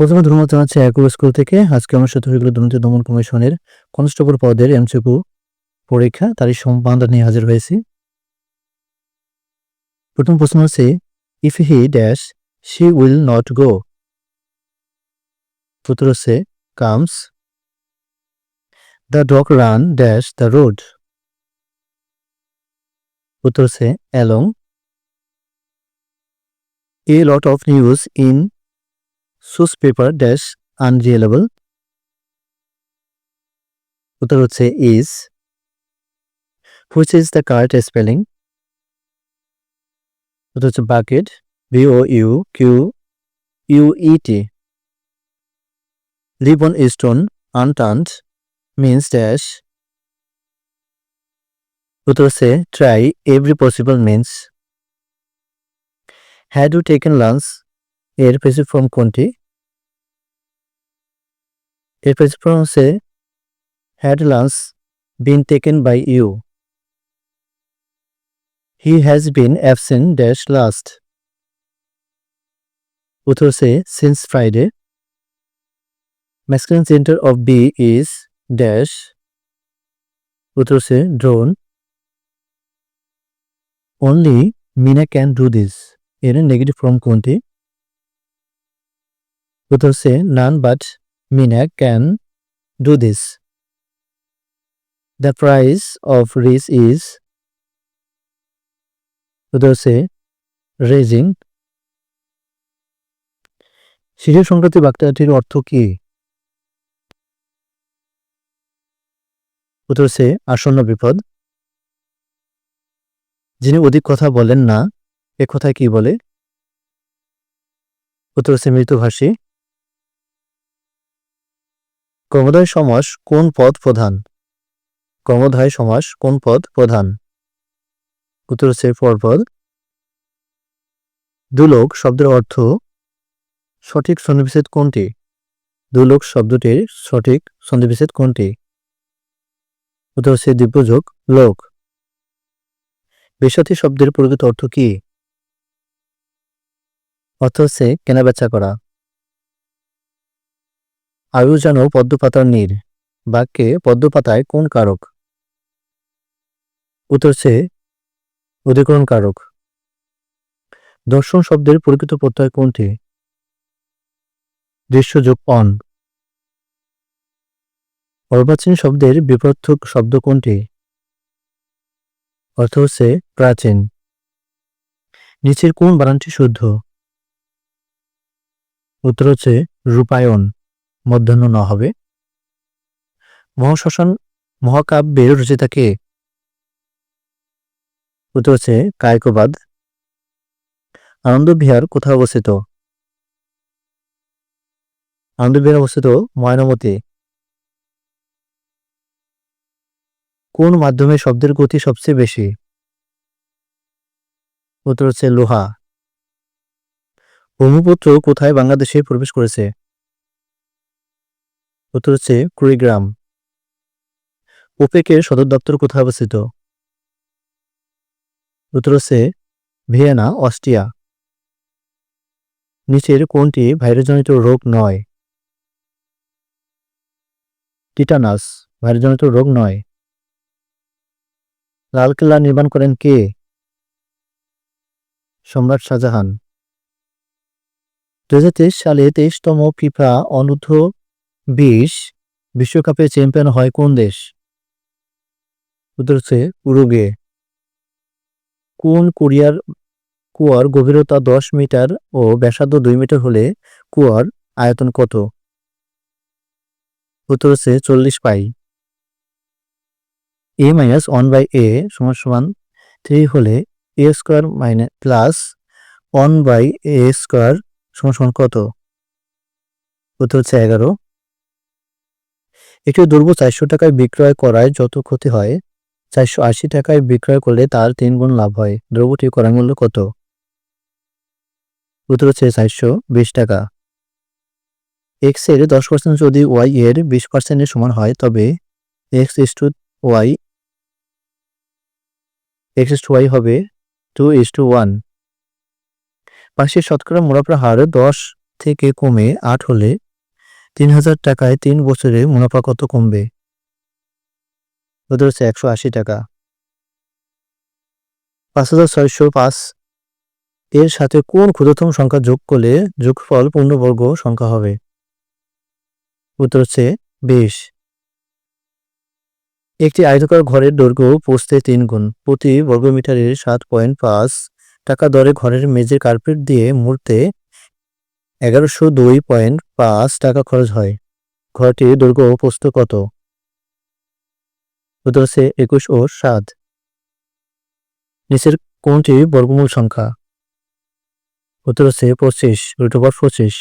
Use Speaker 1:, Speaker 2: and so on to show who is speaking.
Speaker 1: প্রথমে ধন্যবাদ জানাচ্ছি একু স্কুল থেকে। আজকে আমার সাথে হয়ে গেল দুর্নীতি দমন কমিশনের কনস্টেবল পদের এমসিকিউ পরীক্ষা, তারই সমাধান নিয়ে হাজির হয়েছি। প্রথম প্রশ্ন হচ্ছে if he dash she will not go উত্তর হচ্ছে comes the dog ran dash the road উত্তর হচ্ছে along a lot of news in such paper dash unreliable উত্তর হচ্ছে is which is the correct spelling উত্তর হচ্ছে bucket B O U Q U E T leave on stone unturned means dash উত্তর হচ্ছে try every possible means had you taken lunch এর passive form কোনটি? এর passive form হচ্ছে had lunch been taken by you he has been absent dash last উত্তর হচ্ছে since Friday masculine centre of B is dash উত্তর হচ্ছে drone only Meena can do this এর negative form কোনটি? উত্তর হচ্ছে none but Meena can do this the price of rich is উত্তর হচ্ছে রেজিং শিশু সংক্রান্তি বার্তাটির অর্থ কি? উত্তর আসন্ন বিপদ। যিনি অধিক কথা বলেন না, এ কথায় কি বলে? উত্তর হচ্ছে মৃত্যুভাষী কর্মধায় সমাস কোন পদ প্রধান? কর্মধায় সমাস কোন পদ প্রধান? উত্তর হচ্ছে পরপদ দুলোক শব্দের অর্থ সঠিক সন্নিবেশিত কোনটি? দুলোক শব্দটির সঠিক সন্নিবেশিত কোনটি? উত্তর হচ্ছে দিব্যযোগ, লোক। বেসাথী শব্দের প্রকৃত অর্থ কি? অর্থ হচ্ছে কেনাবেচা করা। আয়ু যেন পদ্মপাতার নীর। বাক্যে পদ্মপাতায় কোন কারক? উত্তর হচ্ছে অধিকরণ কারক। দর্শন শব্দের প্রকৃত প্রত্যয় কোনটি? দৃশ্যযোগ অন। অর্বাচীন শব্দের বিপর্থক শব্দ কোনটি? অর্থ হচ্ছে প্রাচীন। নিচের কোন বানানটি শুদ্ধ? উত্তর হচ্ছে রূপায়ণ। মধ্যাহ্ন ন হবে। মহাশ্মশান মহাকাব্যের রচিতা কে উত্তর হচ্ছে কায়কবাদ। আনন্দ বিহার কোথায় অবস্থিত? আনন্দ বিহার অবস্থিত ময়নামতি। কোন মাধ্যমে শব্দের গতি সবচেয়ে বেশি? উত্তর হচ্ছে লোহা। ব্রহ্মপুত্র কোথায় বাংলাদেশে প্রবেশ করেছে? উত্তর হচ্ছে কুড়িগ্রাম। ওপেকের সদর দপ্তর কোথায় অবস্থিত? উত্তর হচ্ছে ভিয়েনা, অস্ট্রিয়া। নিচের কোনটি ভাইরাসজনিত রোগ নয়। টিটানাস, ভাইরাসজনিত রোগ নয়। লালকেল্লা নির্মাণ করেন কে? সম্রাট শাহজাহান। দুহাজার তেইশ সালে তেইশতম ফিফা অনূর্ধ্ব বিশ, বিশ্বকাপে চ্যাম্পিয়ন হয় কোন দেশ? উত্তর হচ্ছে উরুগে কোন কোরিয়ার কুয়ার গভীরতা দশ মিটার ও ব্যাসার্ধ দুই মিটার হলে কুয়ার আয়তন কত? উত্তর হচ্ছে চল্লিশ পাই। A minus one by A সমান সমান থ্রি হলে A square minus plus one by A square সমান সমান কত? উত্তর হচ্ছে এগারো। একটি দ্রব্য চারশো টাকায় বিক্রয় করায় যত ক্ষতি হয়, চারশো আশি টাকায় বিক্রয় করলে তার তিন গুণ লাভ হয়। দ্রব্যটি করার মূল্য কত? উত্তর হচ্ছে চারশো বিশ টাকা। এক্সের দশ পার্সেন্ট যদি ওয়াই এর বিশ পার্সেন্টের সমান হয়, তবে X is two Y X is two Y হবে টু ইস টু ওয়ান পাশের শতকরা মুনাফার হার দশ থেকে কমে আট হলে তিন হাজার টাকায় তিন বছরে মুনাফা কত কমবে? উত্তর হচ্ছে একশো আশি টাকা। পাঁচ হাজার ছয়শো পাঁচ। এর সাথে কোন ক্ষুদ্রতম সংখ্যা যোগ করলে যোগফল পূর্ণবর্গ সংখ্যা হবে? উত্তর হচ্ছে বিশ। একটি আয়তকার ঘরের দৈর্ঘ্য পোস্তে তিন গুণ। প্রতি বর্গমিটারের সাত পয়েন্ট পাঁচ টাকা দরে ঘরের মেঝের কার্পেট দিয়ে মুড়তে এগারোশো দুই পয়েন্ট পাঁচ টাকা খরচ হয়। ঘরটির দৈর্ঘ্য প্রস্থ কত? উত্তর হচ্ছে একুশ ও সাত। নিচের কোনটি বর্গমূল সংখ্যা। উত্তর হচ্ছে পঁচিশ, রুট পঁচিশ।